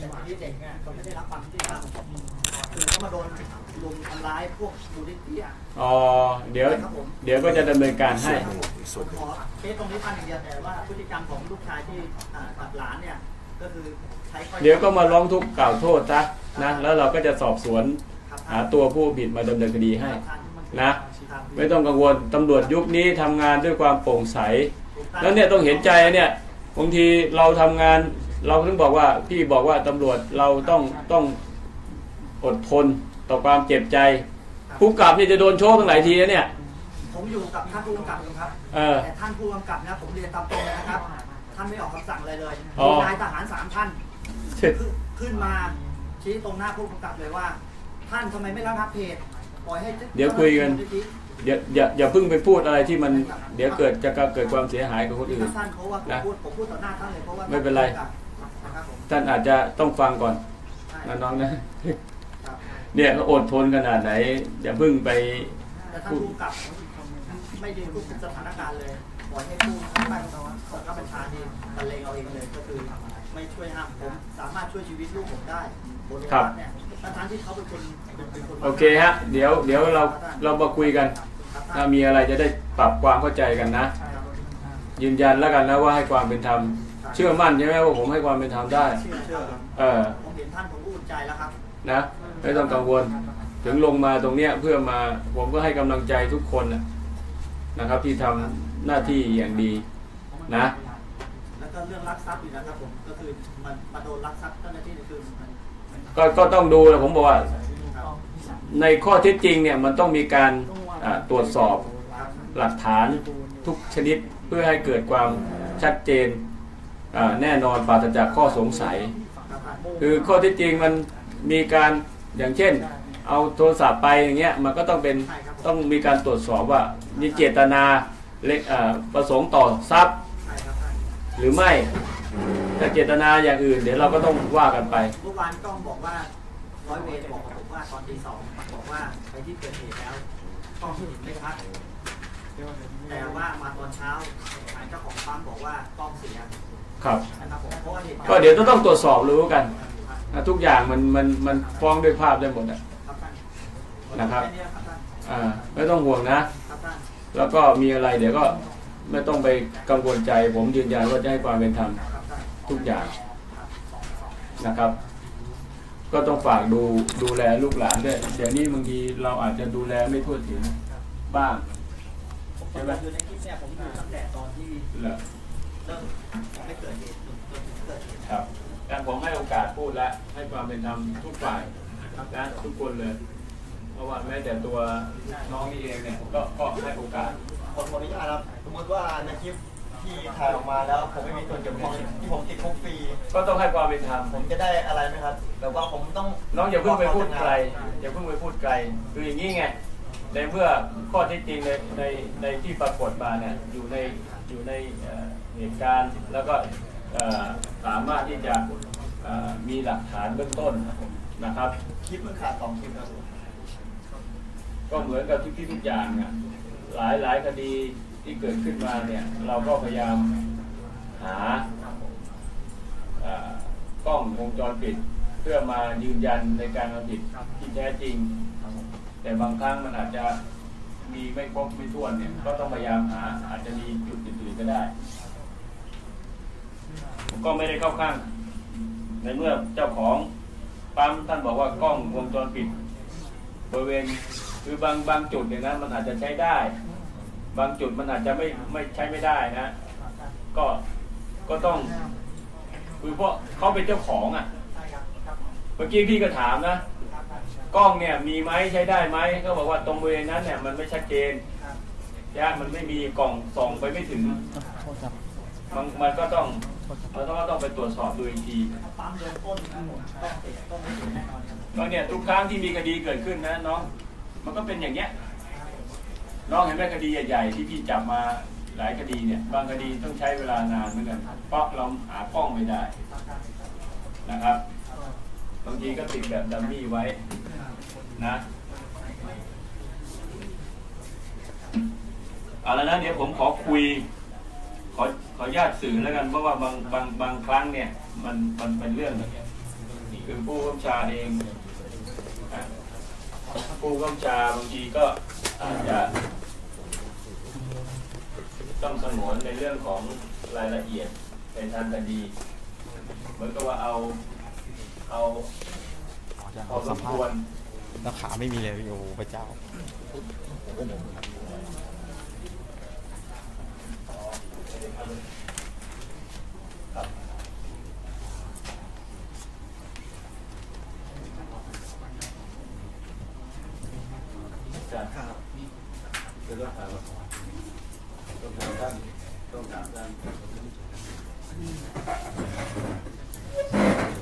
แต่ทีนี้เด็กเนี่ยเขาไม่ได้รับความยุติธรรมคือเขามาโดนลุมทำร้ายพวกมูลนิธิอะอ๋อเดี๋ยวเดี๋ยวก็จะดำเนินการให้ส่วนหขนึ่งอเคสตรงนี้ท่านอย่างเดียวแต่ว่าพฤติกรรมของลูกชายที่อ่ากับหลานเนี่ยก็คือใช้ข้อเดี๋ยวก็มาร้องทุกข์กล่าวโทษซะนะแล้วเราก็จะสอบสวนครับหาตัวผู้ผิดมาดำเนินคดีให้ครับนะ ครับไม่ต้องกังวลตำรวจยุคนี้ทำงานด้วยความโปร่งใส แล้วเนี่ยต้องเห็นใจเนี่ยบางทีเราทำงาน เราถึงบอกว่าพี่บอกว่าตำรวจเราต้องต้องอดทนต่อความเจ็บใจผู้กำกับนี่จะโดนโชว์ตั้งหลายทีนะเนี่ย ผมอยู่กับท่านผู้กำกับอยู่ครับเออ แต่ท่านผู้กำกับนะผมเรียนตามตรงเลยนะครับ ท่านไม่ออกคำสั่งอะไรเลยอ๋อ มีนายทหารสามท่าน ขึ้นขึ้นมาชี้ตรงหน้าผู้กำกับเลยว่า ท่านทำไมไม่ระงับเหตุปล่อยให้เดี๋ยวคุยกัน อย่าอย่าอย่าเพิ่งไปพูดอะไรที่มันเดี๋ยวเกิดจะเกิดความเสียหายกับคนอื่น ท่านเพราะว่าผมนะพูดผมพูดต่อหน้าท่านเลยเพราะว่าไม่เป็นไรนะครับผม ท่านอาจจะต้องฟังก่อนใช่นะน้องนะครับเนี่ยก็อดทนขนาดไหนอย่าเพิ่งไปแต่ท่านผู้กำกับไม่ยืนควบคุมสถานการณ์เลยปล่อยให้ผู้ใต้ของข้าบัญชานี่บรรเลงเอาเองเลยก็คือไม่ช่วยห้ามผมสามารถช่วยชีวิตลูกผมได้บนโรงพยาบาลเนี่ยทั้งๆที่เขาเป็นคนเป็นคนโอเคฮะ เดี๋ยวเดี๋ยวเราเรามาคุยกันครับถ้ามีอะไรจะได้ปรับความเข้าใจกันนะ ยืนยันแล้วกันนะว่าให้ความเป็นธรรมเชื่อมั่นใช่ไหมว่าผมให้ความเป็นธรรมได้เชื่อเชื่อครับเออผมเห็นท่านผมก็อุ่นใจแล้วครับนะไม่ต้องกังวล ถึงลงมาตรงเนี้ยเพื่อมาผมก็ให้กำลังใจทุกคนนะนะครับ ที่ทำหน้าที่อย่างดีนะแล้วก็เรื่องรักทรัพย์อยู่นะครับผมก็คือมันมาโดนรักทรัพย์เจ้าหน้าที่นี่คือมันมันก็ก็ต้องดูนะผมบอกว่าครับในข้อเท็จจริงเนี่ยมันต้องมีการอ่าตรวจสอบหลักฐานทุกชนิด เพื่อให้เกิดความชัดเจนแน่นอนปราศจากข้อสงสัย คือข้อเท็จจริงมันมีการอย่างเช่น เอาโทรศัพท์ไปอย่างเงี้ยมันก็ต้องเป็นต้องมีการตรวจสอบว่ามีเจตนาเล็กอ่าประสงค์ต่อทรัพย์ หรือไม่ถ้าเจตนาอย่างอื่น เดี๋ยวเราก็ต้องว่ากันไปเมื่อวานกล้องบอกว่าร้อยเวรบอกกับผมว่าตอนตีสองบอกว่าไปที่เกิดเหตุแล้วกล้องเห็นไม่ชัด แต่ว่ามาตอนเช้าทางเจ้าของปั๊มบอกว่ากล้องเสียครับ นะครับผมเพราะว่าเหตุารณ์ก็เดี๋ยวต้องตรวจสอบรู้กันนะทุกอย่างมันมันมันฟ้องด้วยภาพได้หมดอะครับท่านนะครับแนี้ครับท่านอ่าไม่ต้องห่วงนะ ครับท่านแล้วก็มีอะไรเดี๋ยวก็ไม่ต้องไปกังวลใจ ผมยืนยันว่าจะให้ความเป็นธรรมครับท่านทุกอย่างนะครับ ก็ต้องฝากดูดูแลลูกหลานด้วยเดี๋ยวนี้บางทีเราอาจจะดูแลไม่ทั่วถึงบ้างผม ใช่ไหมอยู่ในคลิปเนี่ยผมอยู่ตั้งแต่ตอนที่เหรอเริ่มไม่เกิดเหตุจนจนถึงเกิดเหตุครับการผมให้โอกาสพูดและให้ความเป็นธรรมทุกฝ่ายนะทุกคนเลย เพราะว่าแม้แต่ตัวน้องนี่เองเนี่ยก็ก็ให้โอกาสผมขออนุญาตครับสมมติว่าในคลิปที่ถ่ายออกมาแล้วผมไม่มีส่วนเกี่ยวข้องที่ผมติดคุกฟรีก็ต้องให้ความเป็นธรรมผมจะได้อะไรไหมครับแบบว่าผมต้องน้องอย่าเพิ่งไปพูดไกลอย่าเพิ่งไปพูดไกลคืออย่างนี้ไง ในเมื่อข้อเที่จริงในในในที่ปรากฏมาเนี่ยอยู่ในอยู่ในเอ่อเหตุการณ์แล้วก็เอ่อสามารถที่จะเอ่อมีหลักฐานเบื้องต้นนะครับคลิปมันขาดสองคลิปครับก็เหมือนกับทุกที่ทุกอย่างอะหลายหลายคดีที่เกิดขึ้นมาเนี่ยเราก็พยายามหาเอ่อกล้องวงจรปิด เพื่อมายืนยันในการกระทำผิดที่แท้จริง แต่บางครั้งมันอาจจะมีไม่ครบไม่ถ้วนเนี่ย ก็ต้องพยายามหา อาจจะมีจุดอื่นๆก็ได้ ผมก็ไม่ได้เข้าข้าง ในเมื่อเจ้าของปั๊มท่านบอกว่ากล้องวงจรปิดบริเวณคือบางบางจุดเนี่ยนะมันอาจจะใช้ได้ บางจุดมันอาจจะไม่ไม่ใช้ไม่ได้นะ ก็ก็ต้องคือเพราะเขาเป็นเจ้าของอะใช่ครับครับเมื่อกี้พี่ก็ถามนะ กล้องเนี่ยมีไหมใช้ได้ไหมก็บอกว่าตรงบริเวณนั้นเนี่ยมันไม่ชัดเจนยะมันไม่มีกล่องส่องไปไม่ถึงมันมันก็ต้องมันก็ต้องไปตรวจสอบดูอีกทีปั๊มโดนต้นครับผมต้องติดต้องไม่ติดแน่นอนครับก็เนี่ยทุกครั้งที่มีคดีเกิดขึ้นนะน้อง มันก็เป็นอย่างเงี้ยน้องเห็นไหมคดีใหญ่ๆที่พี่จับมาหลายคดีเนี่ย บางคดีต้องใช้เวลานานเหมือนกันเพราะเราหากล้องไม่ได้นะครับบางทีก็ติดแบบดัมมี่ไว้ นะเอาแล้วนะเดี๋ยวผมขอคุย ขอขอญาตสื่อแล้วกันเพราะว่าบางบางบางครั้งเนี่ย มันมันเป็นเรื่องคือผู้กำชาเองอะผู้กำชาบางทีก็อาจจะต้องสงวนในเรื่องของรายละเอียดในทางคดีเหมือนกับว่าเอาเอาพอสมควร แล้วขาไม่มีเลยโอ้พระเจ้าจะครับคือต้องถามต้องถามท่านต้องถามท่าน